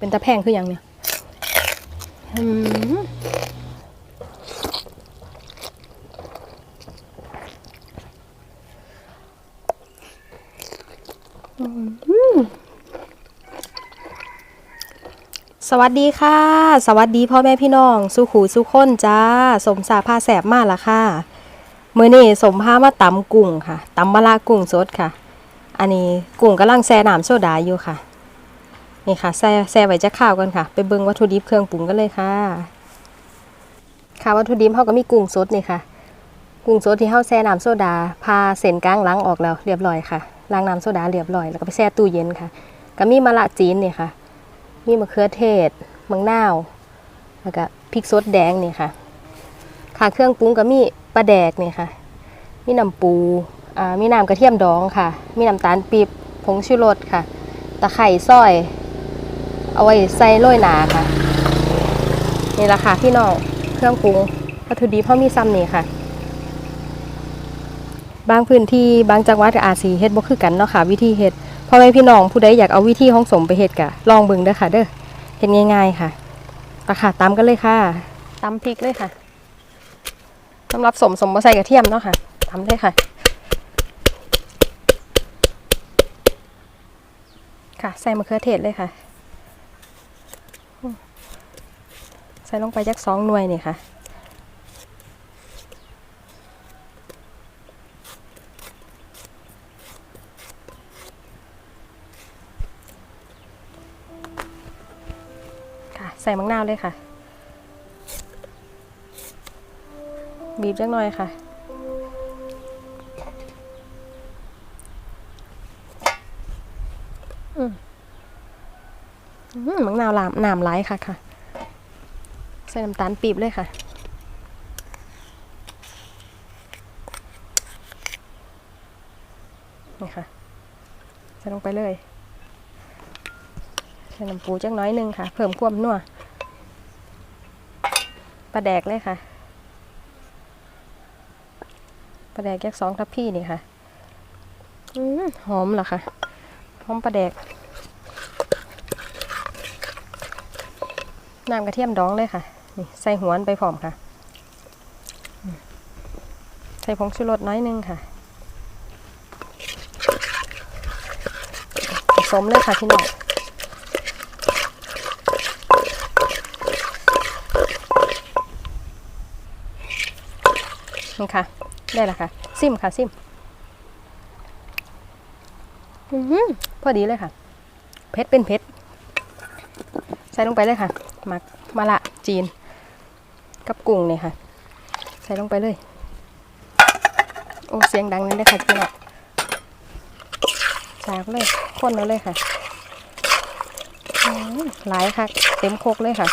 เป็นตะแพงคืออย่างเนี่ยสวัสดีค่ะ สวัสดีพ่อแม่พี่น้อง สุขูสุขคนจ้า สมสาพาแสบมากละค่ะเมื่อนี่สมพามาตำกุ้งค่ะตำมะละกุ้งสดค่ะ อันนี้กุ้งกำลังแช่น้ำโซดาอยู่ค่ะ นี่ค่ะแช่แช่ไว้จะข้าวกันค่ะ ไปเบิ่งวัตถุดิบเครื่องปรุงกันเลยค่ะ ค่ะวัตถุดิบเขาก็มีกุ้งสดนี่ค่ะ กุ้งสดที่เขาแช่น้ำโซดา พาเส้นกลางล้างออกแล้วเรียบร้อยค่ะ ล้างน้ำโซดาเรียบร้อย แล้วก็ไปแช่ตู้เย็นค่ะ ก็มีมะละจีนนี่ค่ะ มีมะเขือเทศมะนาว แล้วก็พริกสดแดงนี่ค่ะ ค่ะเครื่องปรุงก็มีปลาแดกนี่ค่ะ มีน้ำปูอ่ามีน้ำกระเทียมดองค่ะ มีน้ำตาลปี๊บผงชูรสค่ะ ตะไคร่ซอย เอาไว้ใส่โรยหนาค่ะ นี่แหละค่ะพี่น้องเครื่องปรุงวัตถุดิบพราะมีซ้ำนี่ค่ะ บางพื้นที่บางจังหวัดอาจสีเฮ็ดบ่คือกันเนาะค่ะ วิธีเฮ็ดพ่อแม่พี่น้องผู้ใดอยากเอาวิธีของสมไปเฮ็ดกะลองเบิ่งเด้อค่ะ เด้อเฮ็ดง่าย ๆค่ะตะค่ะตำกันเลยค่ะตำพริกเลยค่ะสำหรับสมสมบ่ใส่กระเทียมเนาะค่ะตำเลยค่ะ ค่ะ ใส่มะเขือเทศเลยค่ะ ใส่ลงไปจักสองหน่วยนี่ค่ะค่ะใส่มังนาวเลยค่ะ บีบจักหน่อยค่ะ อืมมังนาวลามน้ำไหลค่ะค่ะ ใส่น้ำตาลปีบเลยค่ะ นี่ค่ะ ใส่ลงไปเลยใส่น้ำปูจักน้อยหนึงค่ะ เพิ่มความนัวปลาแดกเลยค่ะปลาแดกแยกสองทับพี่นี่ค่ะอืมหอมเหรอคะหอมปลาแดกน้ำกระเทียมดองเลยค่ะ ใส่หัวนไปพร้อมค่ะ ใส่ผงชูรสน้อยนึงค่ะผสมเลยค่ะพี่น้องนี่ค่ะ ได้และค่ะ ซิมค่ะซิมอือหือพอดีเลยค่ะเผ็ดเป็นเผ็ดใส่ลงไปเลยค่ะ มักมะละจีน กับกุ้งเนี่ยค่ะ ใส่ลงไปเลย โอ้เสียงดังเลยเลยค่ะพี่น้องใส่ไปเลยคนเอาเลยค่ะหลายค่ะ เต็มโคกเลยค่ะ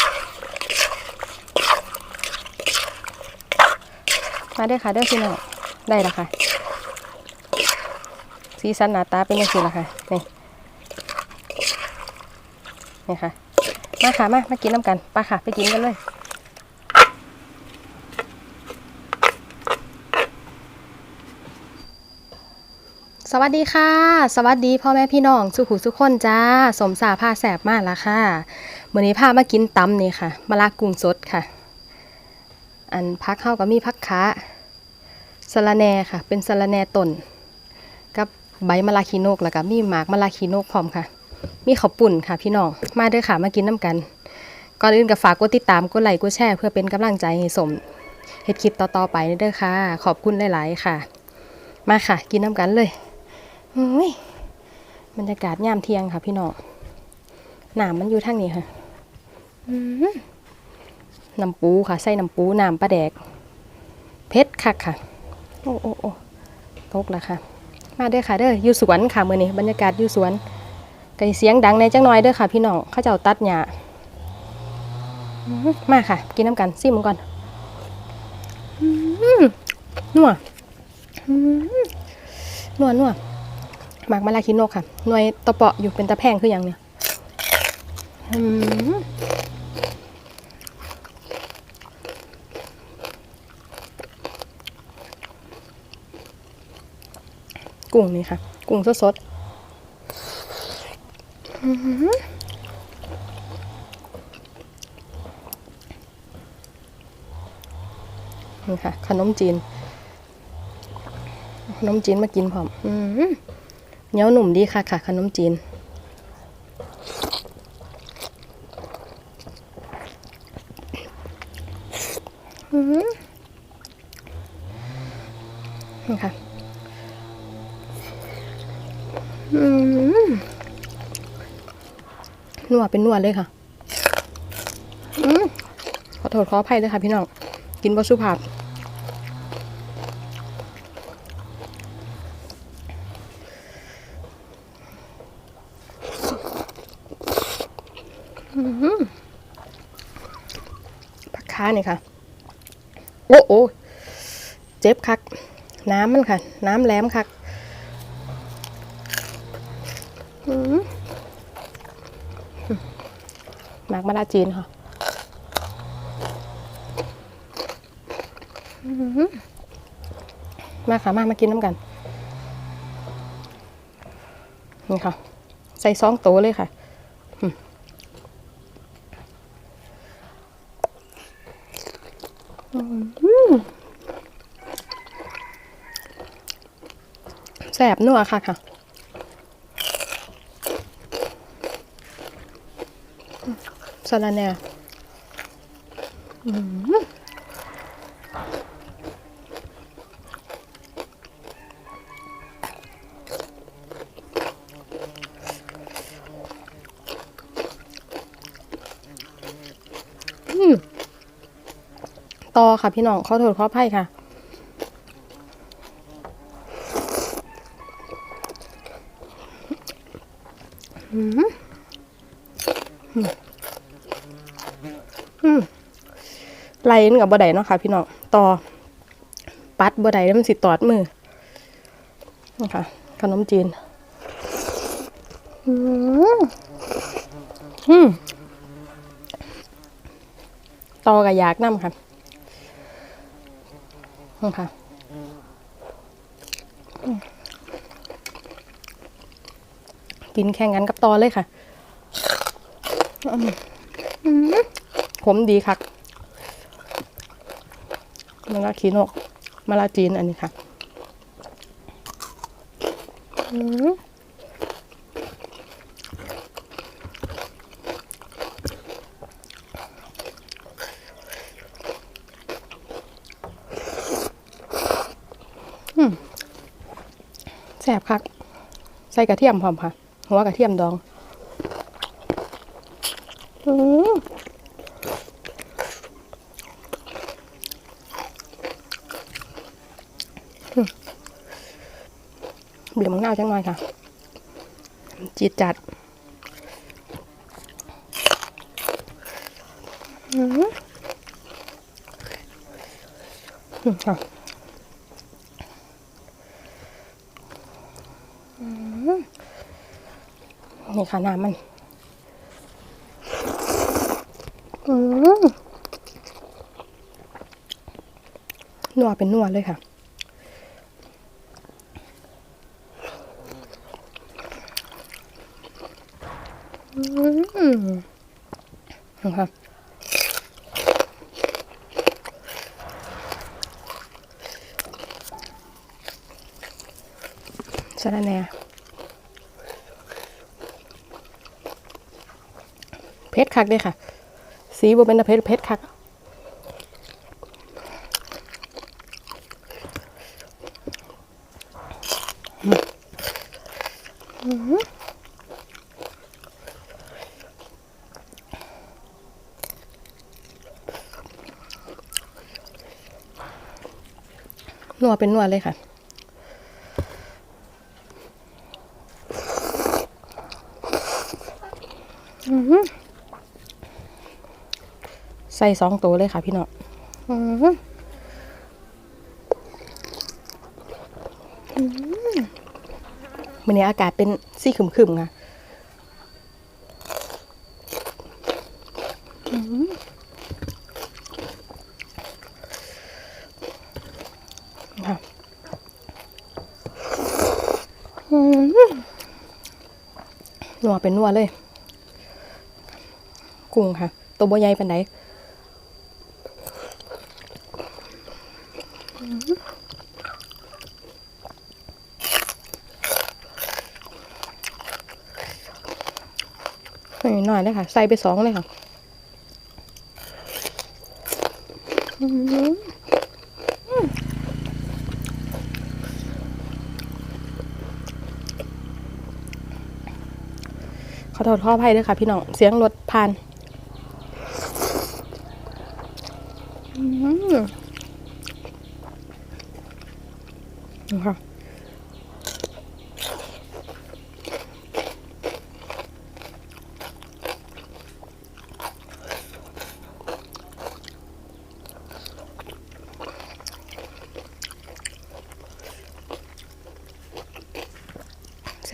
มาเด้อค่ะเด้อพี่น้องได้ละค่ะ สีสันหน้าตาเป็นยังไงล่ะค่ะนี่นี่ค่ะ มาค่ะมามากินน้ำกันไปค่ะ ไปกินกันเลย สวัสดีค่ะ สวัสดีพ่อแม่พี่น้องสุขุสุขคนจ้า สมสาผ้าแสบมากละค่ะมื้อนี้พามากินตำนี่ค่ะมะละกุ้งสดค่ะ อันพักเข้ากับมีพักขาสะระแหน่ค่ะ เป็นสะระแหน่ต้นกับใบมะลาคีโนกแล้วก็มีหมากมะลาคีโนกพร้อมค่ะ มีข้าวปุ่นค่ะพี่น้องมาเด้อค่ะมากินน้ำกันก่อนอื่นก็ฝากกดติดตามกดไลค์กดแชร์เพื่อเป็นกำลังใจให้สมเฮ็ดคลิปต่อๆไปเด้อค่ะ ขอบคุณหลาย ๆ ค่ะ มาค่ะ กินน้ำกันเลย อุ้ยบรรยากาศยามเที่ยงค่ะพี่น้องหน้ำมันอยู่ทางนี้ค่ะน้ำปูค่ะใส่น้ำปูน้ำปลาแดกเผ็ดคักค่ะ โอ้โอ้โอ้ตกแล้วค่ะ มาเด้อค่ะเด้ออยู่สวนค่ะมือนี้บรรยากาศอยู่สวนไก่เสียงดังในจังน้อยเด้อค่ะพี่น้องเขาเจ้าตัดหญ้ามาค่ะ กินน้ำกันซิมก่อนนัวนัวนัว หมากมะลาคินกค่ะ หน่วยตะเปาะอยู่เป็นตะแพงคืออย่างเนี่ยกุ้งนี่ค่ะ กุ้งสดสดนี่ค่ะขนมจีน ขนมจีนมากินพร้อม อืม เหนียวหนุ่มดีค่ะค่ะขนมจีน นี่ค่ะ นัวเป็นนัวเลยค่ะอขอโทษขออภัยด้วยค่ะพี่น้อง กินบะสุภาพ ผักค้านี่ค่ะ โอ้โอ้เจ็บคัก น้ำมันค่ะ น้ำแหลมคักหมากมะลาจีนค่ะมาค่ะ มา มากินน้ำกัน นี่ค่ะ ใส่ซองโตเลยค่ะ แสบนัวค่ะค่ะสาระแหน่อืมอืม ต่อค่ะพี่น้องขอโทษขออภัยค่ะไล่กับบ่ได้เนาะค่ะพี่น้องต่อ ปัดบ่ได้แล้วมันสิตอดมือนี่ค่ะขนมจีน อืมอืมต่อกับยากน้ำค่ะ ค่ะกินแข่งกันกับตอเลยค่ะอืมขมดีค่ะมะละขีนกมะละจีนอันนี้ค่ะอืมอืมแซ่ บคัก ใส่กระเทียมพร้อมค่ะ หัวกระเทียมดองอืมเบียร์มังนาวจังหน่อยค่ะ จีดจัดอืมอืมค่ะอืม นี่ค่ะน้ำมันนัวเป็นนัวเลยค่ะอืมนะคะสะระแหน่ เพชรคักเด้ค่ะ สีบ่เป็นเพชรเพชรคักนัวเป็นนัวเลยค่ะ อื้อหือ ใส่สองตัวเลยค่ะพี่น้องอื้อหืออื้อหือวันนี้อากาศเป็นสีขรึมๆค่ะอื้อหือค่ะนัวเป็นนัวเลย กุ้งค่ะ ตัวบัวใหญ่เป็นไหน หน่อยเลยค่ะ ใส่ไปสองเลยค่ะขอโทษขออภัยด้วยค่ะ พี่น้อง เสียงรถผ่านอื้อหือนี่ค่ะ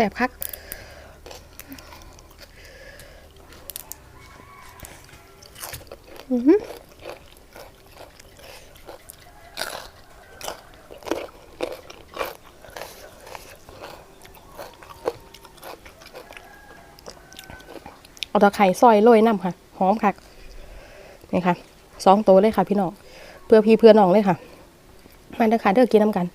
บคักอือเอาตะไคร่ซอยโรยน้ำค่ะ หอมคักนี่ค่ะสองโตเลยค่ะ พี่น้อง เพื่อพี่เพื่อน้องเลยค่ะ มาเด้อค่ะเด้อกินน้ำกัน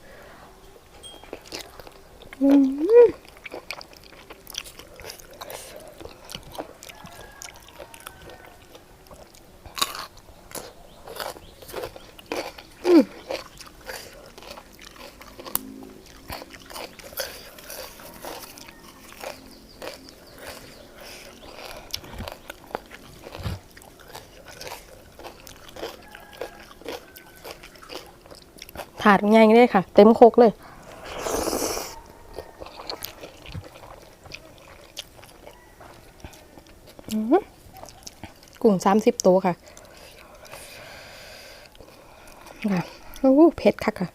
ถาดใหญ่เลยค่ะ เต็มโคกเลย กุ้งสามสิบตัวค่ะค่ะโอ้เผ็ดคักค่ะ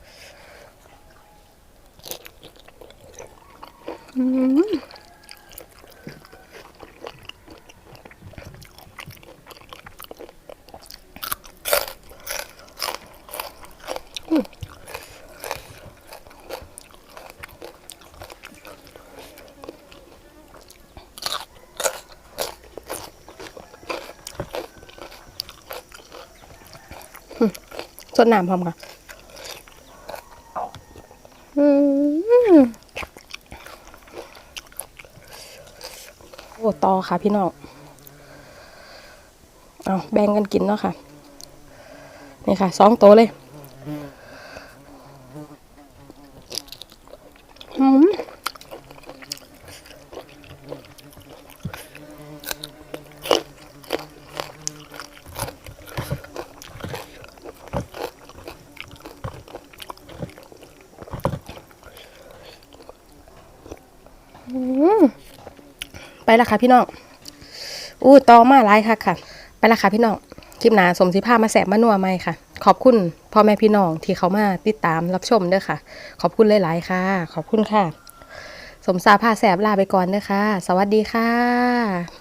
สดน้ำพร้อมค่ะอื้อหือโอ้ต่อค่ะพี่น้อง เอาแบ่งกันกินเนาะค่ะ นี่ค่ะสองโตเลยอืมไป ละค่ะพี่น้อง อู้ต่อมาหลายค่ะค่ะ ไปละค่ะพี่น้อง คลิปหนาสมสิภามาแสบมานัวไหมค่ะ ขอบคุณพ่อแม่พี่น้องที่เขามาติดตามรับชมเด้อค่ะ ขอบคุณหลาย ๆ ค่ะ ขอบคุณค่ะ สมสาพาแสบลาไปก่อนเด้อค่ะ สวัสดีค่ะ